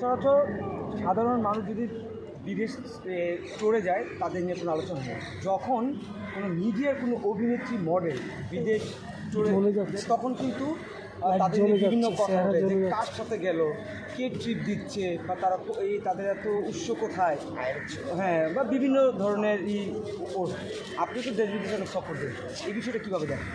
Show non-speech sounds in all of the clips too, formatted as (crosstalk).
সচরাচর সাধারণ মানুষ যদি বিদেশ স্টোরে যায় তাদের নিয়ে কোনো আলোচনা হয় যখন কোনো মিডিয়ার কোনো অভিনেত্রী মডেল বিদেশ স্টোরে জ্বলে যাচ্ছে। তখন কিন্তু তাদের বিভিন্ন কথা যে কার সাথে গেল কে ট্রিপ দিচ্ছে বা তারা এই তাদের এত উৎস কোথায়? হ্যাঁ বা বিভিন্ন ধরনের ই পোস্ট আপনি তো দেশ বিদেশে সফর দেন এই বিষয়টা কীভাবে দেখেন?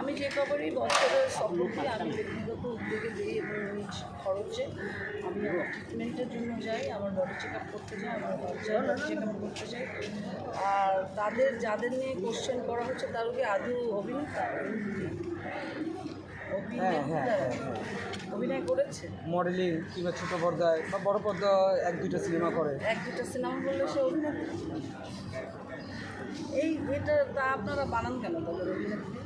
আমি যে খবরই বছরের সফর আমি ব্যক্তিগত উদ্যোগে দিই এবং নিজ খরচে আমি আমার ট্রিটমেন্টের জন্য যাই আমার বডি চেক আপ করতে যাই আমার বাচ্চার বডি চেক আপ করতে যাই আর তাদের যাদের নিয়ে কোশ্চেন করা হচ্ছে তার কি আদৌ অভিনেতা? হ্যাঁ, হ্যাঁ, হ্যাঁ, হ্যাঁ। অভিনয় করেছে? মডেলিং কিংবা ছোটো পর্দায় বা বড় পর্দায় এক দুইটা সিনেমা করে। এক দুটা সিনেমা সে এই এটা তা আপনারা বানান কেন তাদের অভিনেত্রী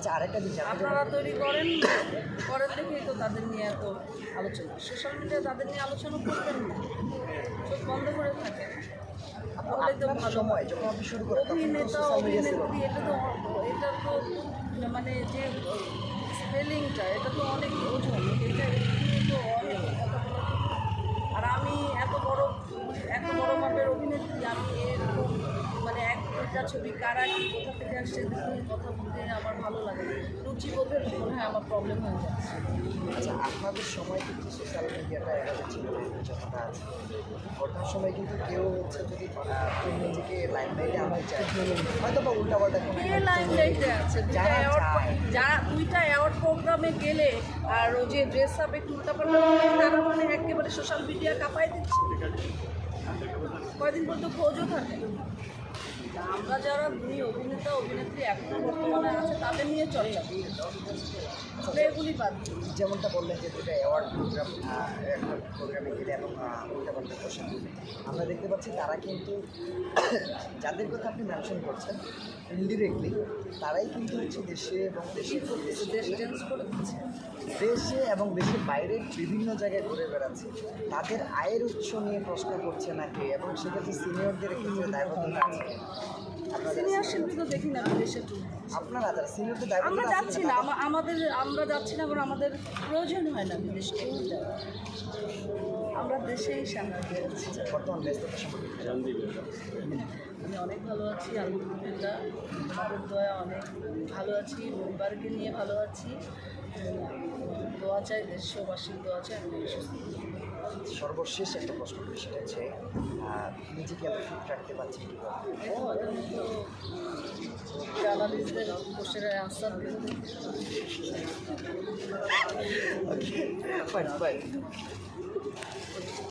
আচ্ছা আরেকটা জিনিস আপনারা তৈরি করেন করেন দেখেই তো তাদের নিয়ে এত আলোচনা। সোশ্যাল মিডিয়া তাদের নিয়ে আলোচনা করবেন না। চোখ বন্ধ করে থাকে তাহলে তো ভালো। সময় যখন আপনি শুরু করেন অভিনেতা। অভিনেত্রী এটা তো এটা তো মানে যে স্পেলিংটা এটা তো অনেক ওজন। এটা এক ছবি কারা কি কোথা থেকে আসছে এদের কথা বলতে আমার ভালো লাগে রুচিবোধের মনে হয় আমার প্রবলেম হয়ে যাচ্ছে। আচ্ছা আপনাদের সময় কিন্তু সোশ্যাল মিডিয়াটা এভাবে ছিল যতটা আছে। বর্তমান সময় কিন্তু কেউ হচ্ছে যদি নিজেকে লাইমলাইটে আনতে চায় হয়তো বা উল্টাপাল্টা কোনো কে লাইমলাইটে আছে? যারা। যারা দুইটা অ্যাওয়ার্ড প্রোগ্রামে গেলে আর ও যে ড্রেস আপ একটু উল্টাপাল্টা তারা মানে একেবারে সোশ্যাল মিডিয়া কাঁপাই দিচ্ছে। কয়দিন পর্যন্ত খোঁজও থাকে। আমরা যারা অভিনেতা, অভিনেত্রী এখনও বর্তমানে আছে, তাদের নিয়ে চর্চা। এগুলি বাদ যেমনটা বললেন যে দুটো অ্যাওয়ার্ড প্রোগ্রাম প্রোগ্রামে গেলে এবং উল্টাপাল্টা প্রশ্ন আমরা দেখতে পাচ্ছি তারা কিন্তু (coughs) যাদের কথা আপনি মেনশন করছেন ইনডিরেক্টলি তারাই কিন্তু হচ্ছে দেশে এবং দেশের দেশ চেঞ্জ করে দিচ্ছে। দেশে এবং দেশের বাইরে বিভিন্ন জায়গায় ঘুরে বেড়াচ্ছে। তাদের আয়ের উৎস নিয়ে প্রশ্ন করছে নাকি? এবং সেক্ষেত্রে সিনিয়রদের ক্ষেত্রে দায়বদ্ধতা আছে। সিনিয়র শিল্পী তো দেখি না বিদেশে। আপনারা যারা সিনিয়রদের আমরা যাচ্ছি না আমাদের আমরা যাচ্ছি না কারণ আমাদের প্রয়োজন হয় না বিদেশে আমরা দেশেই শান্তিতে আছি বর্তমান ব্যস্ততা আমি অনেক ভালো আছি আলহামদুলিল্লাহ। আমাদের দয়া অনেক ভালো আছি পরিবারকে নিয়ে ভালো আছি। দোয়া চাই দেশবাসীর দোয়া চাই আমি সুস্থ। সর্বশেষ একটা প্রশ্ন করি সেটা হচ্ছে নিজেকে এত ফিট রাখতে পারছি কীভাবে? बस बस (laughs)